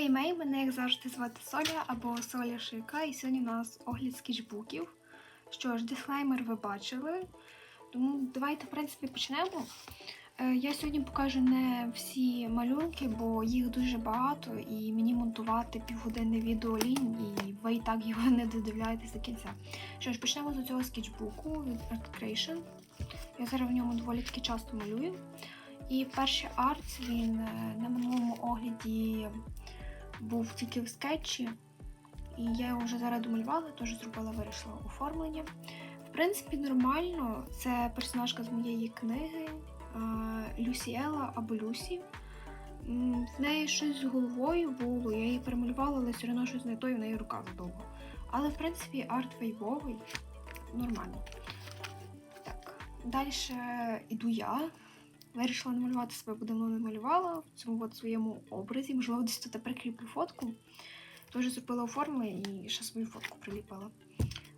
Хей Мей, мене як завжди звати Соля або Соля Шика, і сьогодні у нас огляд скетчбуків. Що ж, дисклеймер ви бачили. Тому давайте, в принципі, почнемо. Е, Я сьогодні покажу не всі малюнки, бо їх дуже багато, і мені монтувати півгодинне відео лінь, і ви і так його не додивляєтесь до кінця. Що ж, почнемо з цього скетчбуку від Art Creation. Я зараз в ньому доволі таки часто малюю. І перший арт він е, на минулому огляді був тільки в скетчі, і я його вже зараз домалювала, теж зробила вирішила оформлення. В принципі, нормально. Це персонажка з моєї книги е, Люсіела або Люсі. В неї щось з головою було, я її перемалювала, але все одно щось не то, і в неї рука задовго. Але в принципі арт вейбовий, нормально. Так, далі іду я. Вирішила намалювати себе, бо давно не малювала в цьому от своєму образі. Можливо, десь тут прикріплю фотку. Теж зробила оформлення і ще свою фотку приліпила.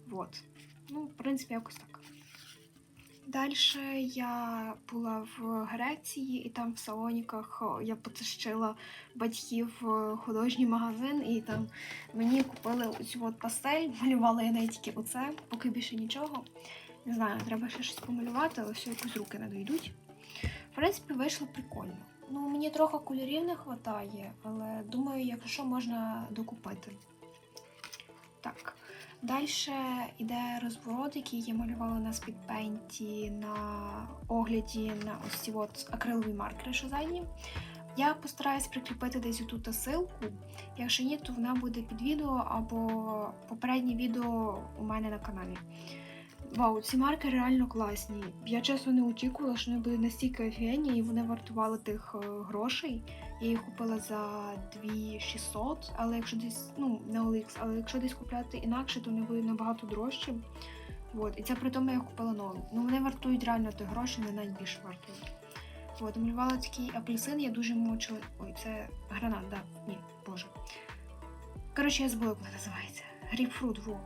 Вот. Ну, в принципі, якось так. Далі я була в Греції, і там в салоніках я потащила батьків в художній магазин, і там мені купили оцю от пастель. Малювала я неї тільки оце, поки більше нічого. Не знаю, треба ще щось помалювати, але все якось руки не дойдуть. В принципі, вийшло прикольно. Ну, мені трохи кольорів не вистачає, але думаю, якщо можна докупити. Так. Далі йде розворот, який я малювала на спідпейнті на огляді на ось ці от акрилові маркери, що задні. Я постараюсь прикріпити десь тут ссылку. Якщо ні, то вона буде під відео або попереднє відео у мене на каналі. Вау, ці маркери реально класні. Я чесно не очікувала, що вони будуть настільки офігенні і вони вартували тих е, грошей. Я їх купила за 2600, але якщо десь, ну, не OLX, але якщо десь купляти інакше, то вони будуть набагато дорожчі. От. І це при тому я купила нові. Ну вони вартують реально тих грошей, не найбільше вартують. От, малювала такий апельсин, я дуже мучила. Ой, це гранат, да. Ні, боже. Коротше, я забула, як вона називається. Грейпфрут, во.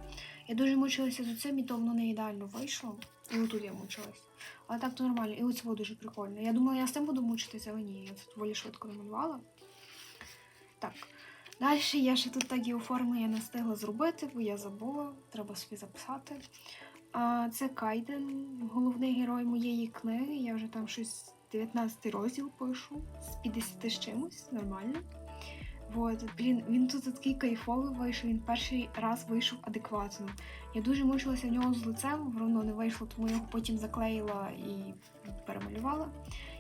Я дуже мучилася з цим, і то воно не ідеально вийшло. І отут я мучилась. Але так то нормально. І ось воно дуже прикольно. Я думала, я з цим буду мучитися, але ні, я це доволі швидко намалювала. Так. Далі я ще тут так і оформлення не встигла зробити, бо я забула, треба собі записати. А, це Кайден, головний герой моєї книги. Я вже там щось 19 розділ пишу з 50 з чимось, нормально. Вот, блін, він тут такий кайфовий вийшов, він перший раз вийшов адекватно. Я дуже мучилася в нього з лицем, воно не вийшло, тому я його потім заклеїла і перемалювала.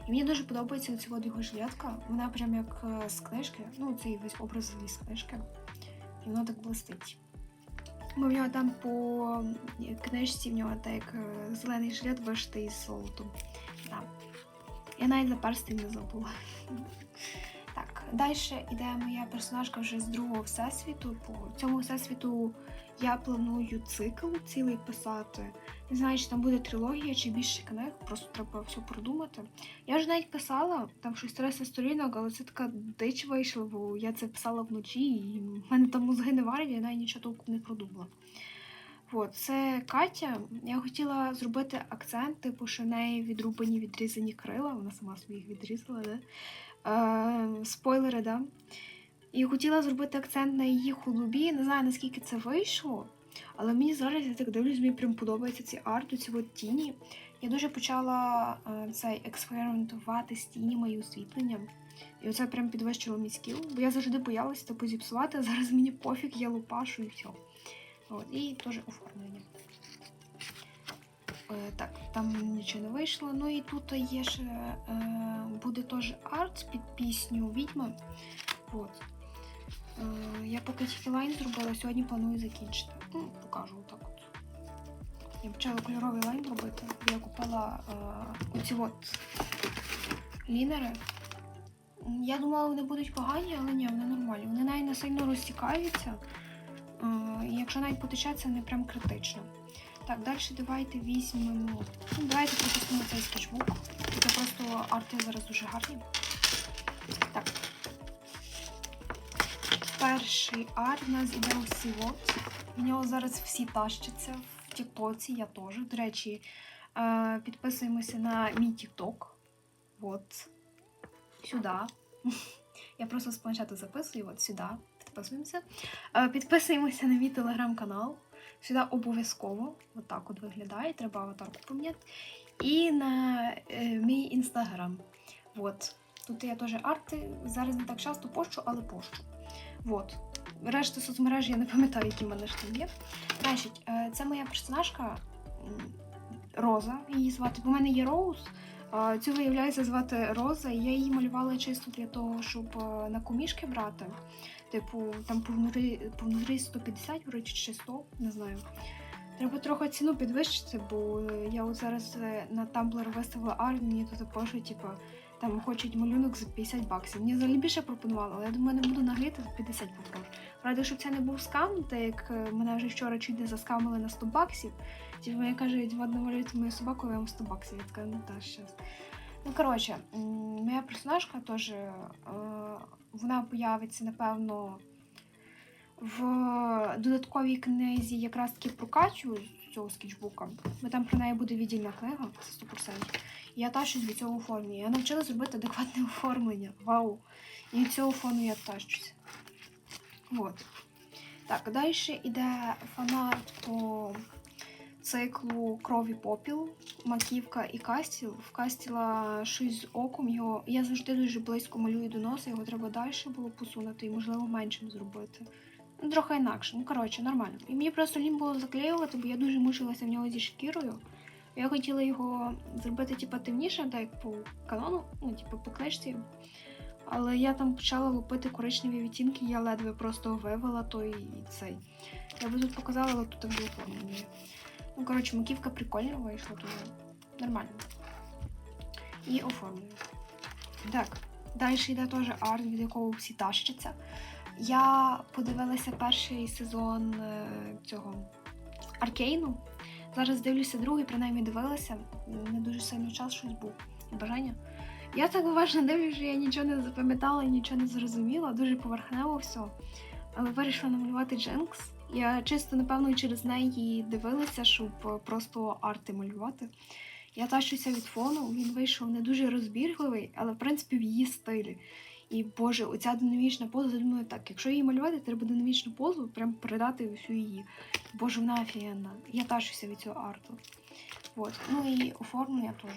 І мені дуже подобається оця от його жилетка. Вона прям як е, з книжки, ну цей весь образ з книжки. І воно так блистить. Бо в нього там по книжці в нього так як е, зелений жилет вишитий з золотом. Да. Я навіть за перстень не забула. Далі йде моя персонажка вже з другого всесвіту. По цьому всесвіту я планую цикл цілий писати. Не знаю, чи там буде трилогія чи більше книг, просто треба все продумати. Я вже навіть писала, там щось 300 сторінок, але це така дич вийшла, бо я це писала вночі, і в мене там мозги не варять, я навіть нічого толком не продумала. От, це Катя. Я хотіла зробити акцент, типу, що в неї відрубані відрізані крила, вона сама собі їх відрізала, да? Е, спойлери, да? І хотіла зробити акцент на її худобі. Не знаю, наскільки це вийшло, але мені зараз я так дивлюсь, мені прям подобається ці арти, ці от тіні. Я дуже почала е, цей експериментувати з тінями і освітленням. І оце прям підвищило мій скіл, бо я завжди боялася типу зіпсувати, а зараз мені пофіг, я лупашу і все. От, і теж оформлення. Е, так, там нічого не вийшло. Ну і тут є ще е, буде теж арт під пісню Відьма. От. Е, я поки тільки лайн зробила, сьогодні планую закінчити. Ну, покажу отак от. Я почала кольоровий лайн робити. Я купила оці от лінери. Я думала, вони будуть погані, але ні, вони нормальні. Вони навіть не сильно розтікаються. Якщо навіть потече, це не прям критично. Так, далі давайте візьмемо. Ну, давайте пропустимо цей скетчбук. Це просто арти зараз дуже гарні. Так. Перший арт у нас іде ось от. В нього зараз всі тащаться в Тіктоці, я теж. До речі, е, підписуємося на мій Тікток. От. Сюди. Я просто з планшету записую от сюди. Підписуємося. Е, Підписуємося на мій телеграм-канал. Сюди обов'язково. От так от виглядає. Треба аватарку поміняти. І на е, мій інстаграм. От. Тут я теж арти. Зараз не так часто пощу, але пощу. От. Решта соцмереж я не пам'ятаю, які в мене ж там є. Значить, е, це моя персонажка Роза. Її звати. Бо в мене є Роуз. Цю виявляється звати Роза, і я її малювала чисто для того, щоб е, на комішки брати. Типу, там повнорі 150, вроді чи 100, не знаю. Треба трохи ціну підвищити, бо я от зараз е, на Tumblr виставила арт, мені тут пишуть, типу, там хочуть малюнок за 50 баксів. Мені взагалі більше пропонували, але я думаю, не буду нагліти, 50 попрошу. Правда, щоб це не був скам, так як е, мене вже вчора чуть не заскамили на 100 баксів. Типу, мені кажуть, ви намалюєте мою собаку, я вам 100 баксів. Я така, ну так, щас. Ну, коротше, моя персонажка теж, е, вона появиться, напевно, в додатковій книзі якраз таки про Катю з цього скетчбука. Бо там про неї буде віддільна книга, це 100%. Я тащусь від цього оформлення. Я навчилась робити адекватне оформлення. Вау! І від цього фону я тащусь. От. Так, далі йде фанарт по циклу Крові попіл, Маківка і Кастіл. В Кастіла щось з оком. Його я завжди дуже близько малюю до носа, його треба далі було посунути і, можливо, меншим зробити. Ну, трохи інакше. Ну, коротше, нормально. І мені просто лінь було заклеювати, бо я дуже мучилася в нього зі шкірою. Я хотіла його зробити, типу, темнішим, так як по канону, ну, типу, по книжці. Але я там почала лупити коричневі відтінки, я ледве просто вивела той цей. Я би тут показала, але тут так було оформлено. Ну, коротше, маківка прикольно вийшла, дуже нормально. І оформлюю. Так, далі йде теж арт, від якого всі тащаться. Я подивилася перший сезон е, цього Аркейну. Зараз дивлюся другий, принаймні дивилася. Не дуже сильно час щось був і бажання. Я так уважно дивлюся, що я нічого не запам'ятала, нічого не зрозуміла, дуже поверхнево все. Але вирішила намалювати Дженкс. Я чисто, напевно, через неї дивилася, щоб просто арти малювати. Я тащуся від фону, він вийшов не дуже розбірливий, але в принципі в її стилі. І Боже, оця динамічна поза, я думаю, так, якщо її малювати, треба динамічну позу, прям передати всю її. Боже, вона офігенна. Я тащуся від цього арту. От. Ну і оформлення теж.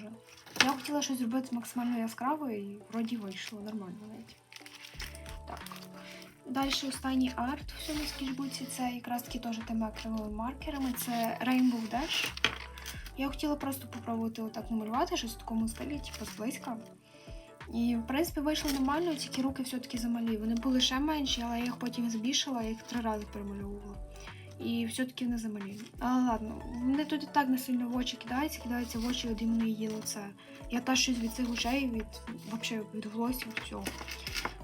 Я хотіла щось зробити максимально яскраво і вроді вийшло нормально навіть. Далі останній арт в цьому скетчбуці це якраз таки теж теми акриловими маркерами. Це Rainbow Dash. Я хотіла просто попробувати отак намалювати щось в такому стилі, типу зблизька. І, в принципі, вийшло нормально, тільки руки все-таки замалі. Вони були ще менші, але я їх потім збільшила, я їх три рази перемальовувала. І все-таки вони замалі. Але ладно, вони тут і так не сильно в очі кидаються, кидаються в очі от іменно її лице. Я та щось від цих очей, від вообще від волосся, від всього.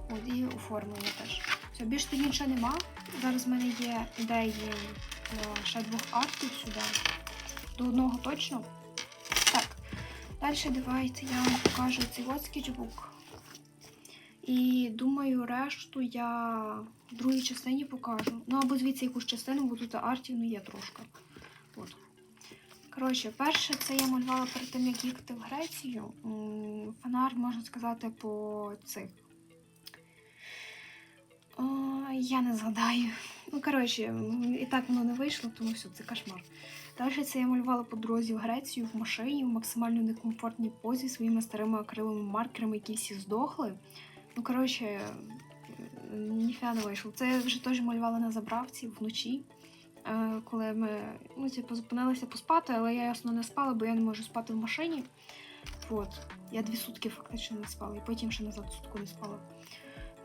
От і оформлення теж. Все, більше тоді нічого нема. Зараз в мене є ідеї е, ще двох артів сюди. До одного точно. Так. Далі давайте я вам покажу цей от скетчбук. І думаю, решту я в другій частині покажу. Ну або звідси якусь частину, бо тут артів ну є трошки. От. Коротше, перше, це я малювала перед тим, як їхати в Грецію. Фонар, можна сказати, по цих. О, я не згадаю. Ну, коротше, і так воно не вийшло, тому все, це кошмар. Далі це я малювала по дорозі в Грецію в машині в максимально некомфортній позі своїми старими акриловими маркерами, які всі здохли. Ну, коротше, ніфіга не вийшло. Це я вже теж малювала на заправці вночі, е, коли ми ну, типу, зупинилися поспати, але я ясно не спала, бо я не можу спати в машині. От. Я дві сутки фактично не спала, і потім ще назад сутку не спала.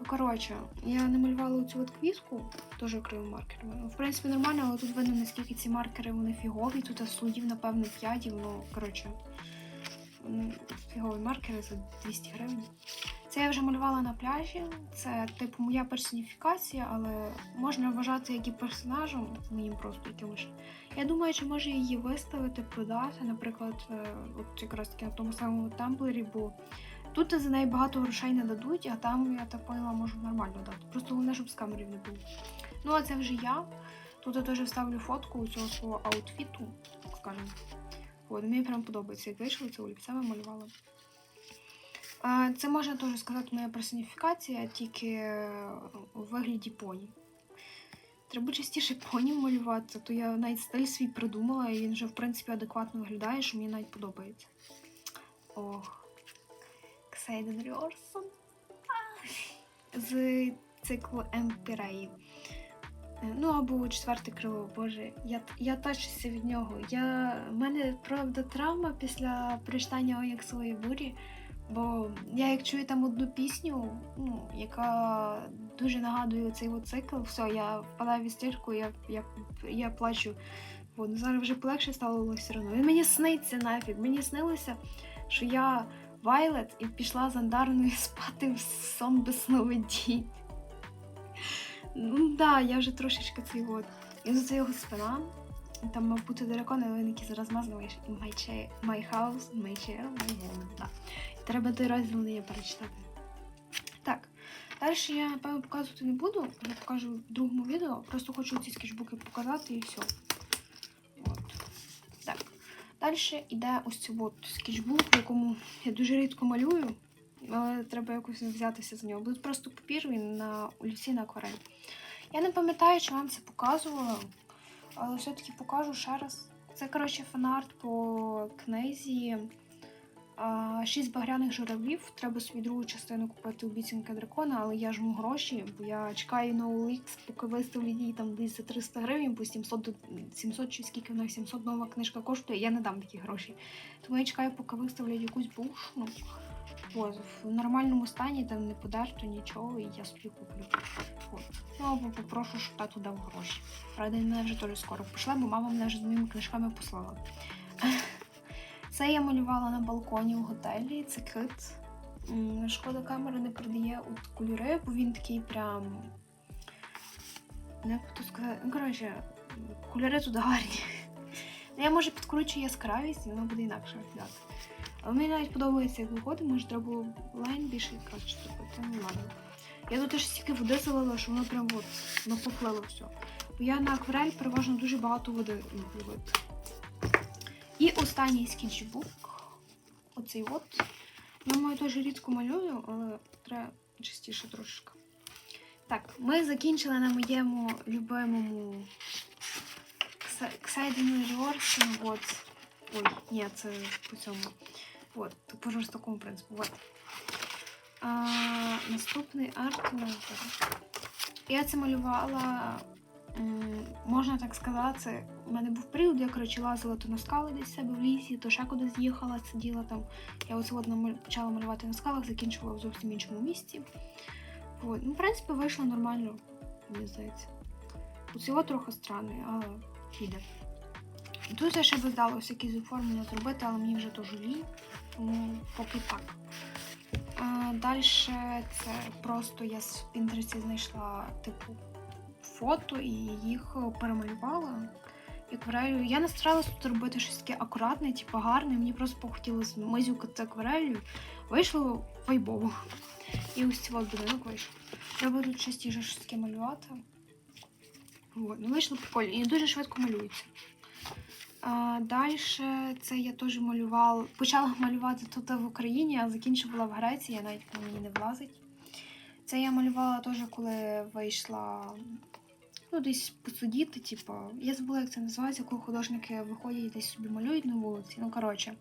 Коротше, я намалювала цю от квітку, теж акриловими маркерами. В принципі, нормально, але тут видно, наскільки ці маркери вони фігові. Тут слудів, напевно, 5, і воно, коротше, фігові маркери за 200 гривень. Це я вже малювала на пляжі. Це, типу, моя персоніфікація, але можна вважати як і персонажем моїм просто якимось. Я думаю, чи може її виставити, продати, наприклад, е, от якраз таки на тому самому тамблері, бо тут за неї багато грошей не дадуть, а там, я так поняла, можу нормально дати. Просто головне, щоб з камерів не було. Ну, а це вже я. Тут я теж вставлю фотку цього свого аутфіту, скажемо. От, мені прям подобається, як вийшло, це олівцями малювала. Це можна теж сказати моя персоніфікація, тільки у вигляді поні. Треба частіше поні малювати, то я навіть стиль свій придумала, і він вже, в принципі, адекватно виглядає, що мені навіть подобається. Ох. Ксейден Ріорсон. З циклу Емпіреї. Ну, або четверте крило, боже, я, я тащуся від нього. У мене, правда, травма після прочитання Ояксової бурі. Бо я як чую там одну пісню, ну, яка дуже нагадує цей цикл, все, я впадаю в істерку, я, я, я плачу. От, ну, зараз вже полегше стало все одно. Він мені сниться нафіг. Мені снилося, що я Вайлет і пішла з Андарною спати в сон без сновидінь. Ну да, я вже трошечки цей от. І за це його спина. Там мав бути дракон, але він який зараз. My, my house, my chair, my home. Да. Треба той розділ не перечитати. Так. Далі я, напевно, показувати не буду, я покажу в другому відео. Просто хочу ці скетчбуки показати і все. Далі йде ось цей от скетчбук, в якому я дуже рідко малюю, але треба якось взятися за нього. Буде просто папір він на олівці на акварель. Я не пам'ятаю, чи вам це показувала, але все-таки покажу ще раз. Це, коротше, фанарт по книзі Шість багряних журавлів. Треба собі другу частину купити обіцянка дракона, але я жму гроші, бо я чекаю на OLX, поки виставлять її там десь за 300 гривень, бо 700, до- 700 чи скільки вона 700 нова книжка коштує, я не дам такі гроші. Тому я чекаю, поки виставлять якусь бушну. От, в нормальному стані, там не подерто нічого, і я собі куплю. От. Ну або попрошу, щоб тату дав гроші. Правда, мене вже теж скоро пішла, бо мама мене вже з моїми книжками послала. Це я малювала на балконі у готелі. Це кит. Шкода камера не передає от кольори, бо він такий прям. Не як то сказати. Ну, коротше, кольори тут гарні. Ну, Я може підкручу яскравість, і воно буде інакше виглядати. Але мені навіть подобається, як виходить, може треба було лайн більше краще зробити. Ну ладно. Я тут теж стільки води залила, що воно прям от воно все. Бо я на акварель переважно дуже багато води люблю останній скетчбук. Оцей от. Я маю теж рідко малюю, але треба частіше трошки. Так, ми закінчили на моєму любимому Ксайдену Ріорсі. От. Ой, ні, це по цьому. От, по жорстокому принципу. От. А, наступний арт. Я це малювала, можна так сказати, у мене був період, я коротше лазила то на скали десь в себе в лісі, то ще кудись їхала, сиділа там. Я оце от почала малювати на скалах, закінчувала в зовсім іншому місці. От. Ну, в принципі, вийшло нормально, мені здається. Оцього трохи странний, але піде. Тут я ще би вдалося якісь оформлення зробити, але мені вже то жалій, тому поки так. Далі це просто я з Пінтересті знайшла типу фото і їх перемалювала. Акварелью. Я не старалась тут робити щось таке акуратне, типу гарне. Мені просто похотілося мазюкати акварелью. Вийшло вайбово. І ось от будинок вийшов. Треба тут частіше щось таке малювати. От. Ну, вийшло прикольно. І дуже швидко малюється. А, далі це я теж малювала. Почала малювати тут в Україні, а закінчувала в Греції, я навіть мені не влазить. Це я малювала теж, коли вийшла ну, десь посидіти, типу. Я забула, як це називається, коли художники виходять і десь собі малюють на вулиці. Ну, коротше.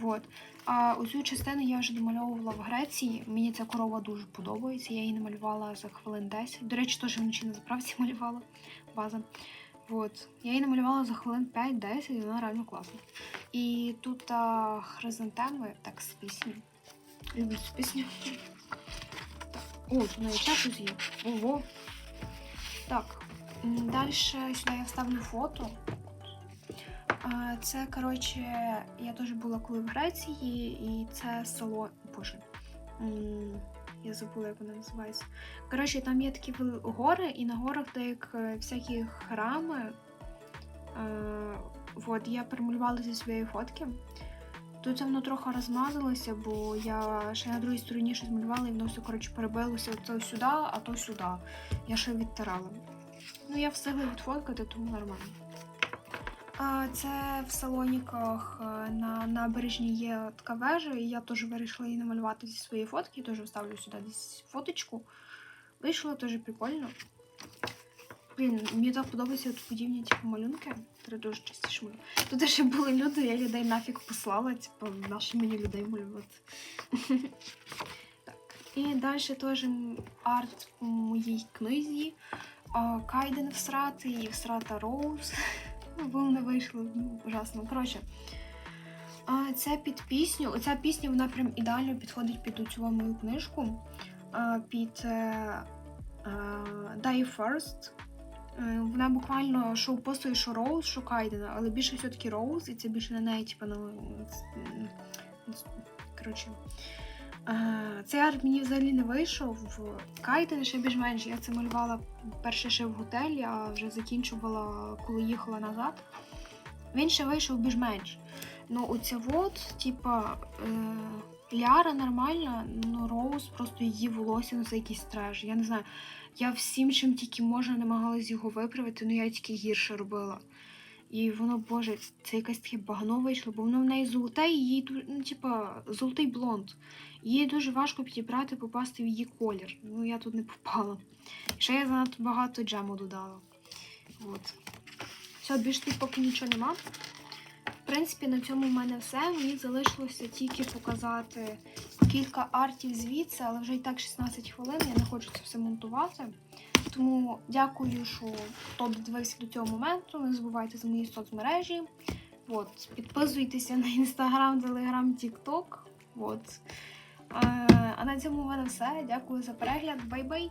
Вот. А оцю частину я вже домальовувала в Греції. Мені ця корова дуже подобається. Я її намалювала за хвилин 10. До речі, теж вночі на заправці малювала база. Вот. Я її намалювала за хвилин 5-10, і вона реально класна. І тут а, хризантеми, так, з пісні. Люблю цю пісню. Так. О, тут навіть чашу з'їв. Ого. Так. Далі сюди я вставлю фото. Це, коротше, я теж була коли в Греції, і це село. Боже. Я забула, як воно називається. Коротше, там є такі гори, і на горах де е, всякі храми. От, я перемалювала зі своєї фотки. Тут це воно трохи розмазалося, бо я ще на другій стороні щось малювала, і воно все коротше перебилося то сюди, а то сюди. Я ще відтирала. Ну, я встигла відфоткати, тому нормально. А, Це в Салоніках е, на набережні є така вежа, і я теж вирішила її намалювати зі своєї фотки. Теж вставлю сюди десь фоточку. Вийшло теж прикольно. Блін, мені так подобаються подібні типу, малюнки. Треба дуже частіше малювати. Тут ще були люди, я людей нафіг послала, типу, наші мені людей малювати. так. І далі теж арт у моїй книзі. Кайден всрати і всрата Роуз. Ну, Бо не вийшло ну, ужасно. Коротше, це під пісню. Оця пісня вона прям ідеально підходить під цю мою книжку. Під е, е, Die First. Е, Вона буквально що постою, що Роуз, Кайдена, але більше все-таки Роуз, і це більше на неї, типу, на. Коротше. Е, Цей арт мені взагалі не вийшов. Кайден ще більш-менш. Я це малювала перше ще в готелі, а вже закінчувала, коли їхала назад. Він ще вийшов більш-менш. Ну, оця от, типа, е, Ляра нормальна, ну Роуз просто її волосся, ну це якийсь треш. Я не знаю. Я всім, чим тільки можна, намагалась його виправити, ну я тільки гірше робила. І воно, боже, це якесь таке багно вийшло, бо воно в неї золоте, і їй ну, типа, золотий блонд. Їй дуже важко підібрати, попасти в її колір. Ну, я тут не попала. Ще я занадто багато джему додала. От. Все, більш тут поки нічого нема. В принципі, на цьому в мене все. Мені залишилося тільки показати кілька артів звідси, але вже і так 16 хвилин, я не хочу це все монтувати. Тому дякую, що хто додивився до цього моменту. Не забувайте за мої соцмережі. От, підписуйтеся на інстаграм, телеграм, тікток. А на цьому в мене все. Дякую за перегляд. Бай-бай!